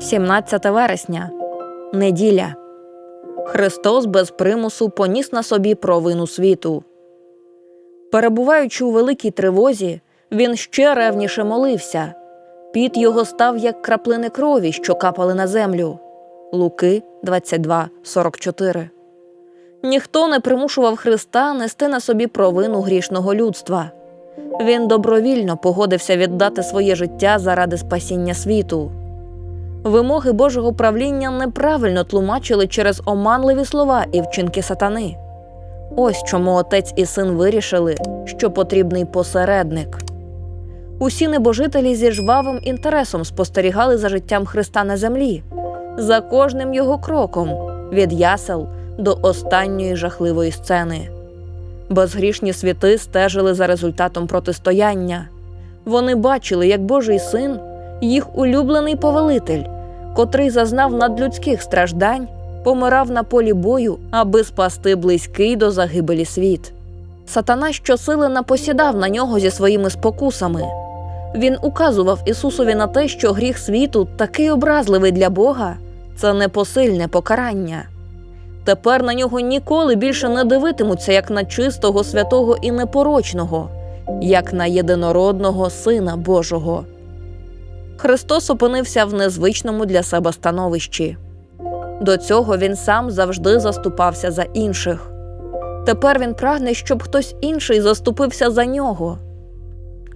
17 вересня. Неділя. Христос без примусу поніс на собі провину світу. Перебуваючи у великій тривозі, він ще ревніше молився. Піт його став як краплини крові, що капали на землю. Луки 22.44 Ніхто не примушував Христа нести на собі провину грішного людства. Він добровільно погодився віддати своє життя заради спасіння світу. Вимоги Божого правління неправильно тлумачили через оманливі слова і вчинки сатани. Ось чому отець і син вирішили, що потрібний посередник. Усі небожителі зі жвавим інтересом спостерігали за життям Христа на землі, за кожним його кроком від ясел до останньої жахливої сцени. Безгрішні світи стежили за результатом протистояння. Вони бачили, як Божий син, їх улюблений повелитель, котрий зазнав надлюдських страждань, помирав на полі бою, аби спасти близький до загибелі світ. Сатана щосили напосідав на нього зі своїми спокусами. Він указував Ісусові на те, що гріх світу такий образливий для Бога це непосильне покарання. Тепер на нього ніколи більше не дивитимуться як на чистого, святого і непорочного, як на єдинородного Сина Божого. Христос опинився в незвичному для себе становищі. До цього він сам завжди заступався за інших. Тепер він прагне, щоб хтось інший заступився за нього.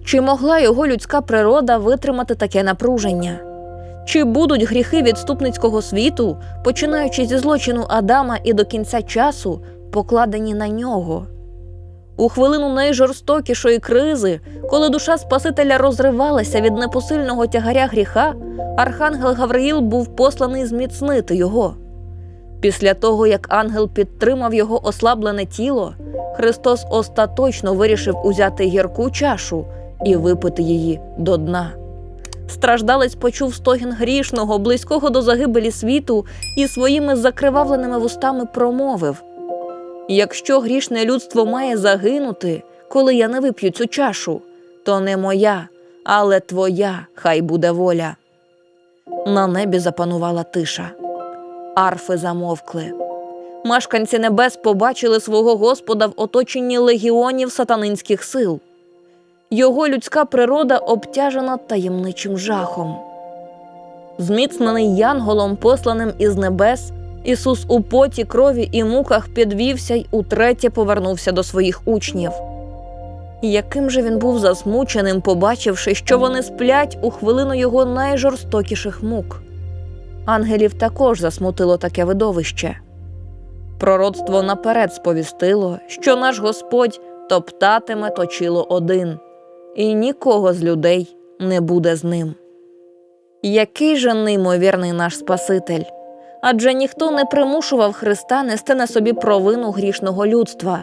Чи могла його людська природа витримати таке напруження? Чи будуть гріхи відступницького світу, починаючи зі злочину Адама і до кінця часу, покладені на нього? У хвилину найжорстокішої кризи, коли душа Спасителя розривалася від непосильного тягаря гріха, архангел Гавриїл був посланий зміцнити його. Після того, як ангел підтримав його ослаблене тіло, Христос остаточно вирішив узяти гірку чашу і випити її до дна. Страждалець почув стогін грішного, близького до загибелі світу, і своїми закривавленими вустами промовив: Якщо грішне людство має загинути, коли я не вип'ю цю чашу, то не моя, але твоя хай буде воля. На небі запанувала тиша. Арфи замовкли. Мешканці небес побачили свого Господа в оточенні легіонів сатанинських сил. Його людська природа обтяжена таємничим жахом. Зміцнений янголом, посланим із небес, Ісус у поті, крові і муках підвівся й утретє повернувся до своїх учнів. Яким же він був засмученим, побачивши, що вони сплять у хвилину його найжорстокіших мук. Ангелів також засмутило таке видовище. Пророцтво наперед сповістило, що наш Господь топтатиме точило один, і нікого з людей не буде з ним. Який же неймовірний наш Спаситель! Адже ніхто не примушував Христа нести на собі провину грішного людства.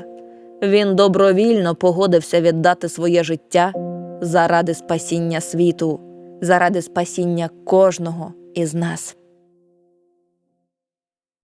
Він добровільно погодився віддати своє життя заради спасіння світу, заради спасіння кожного із нас.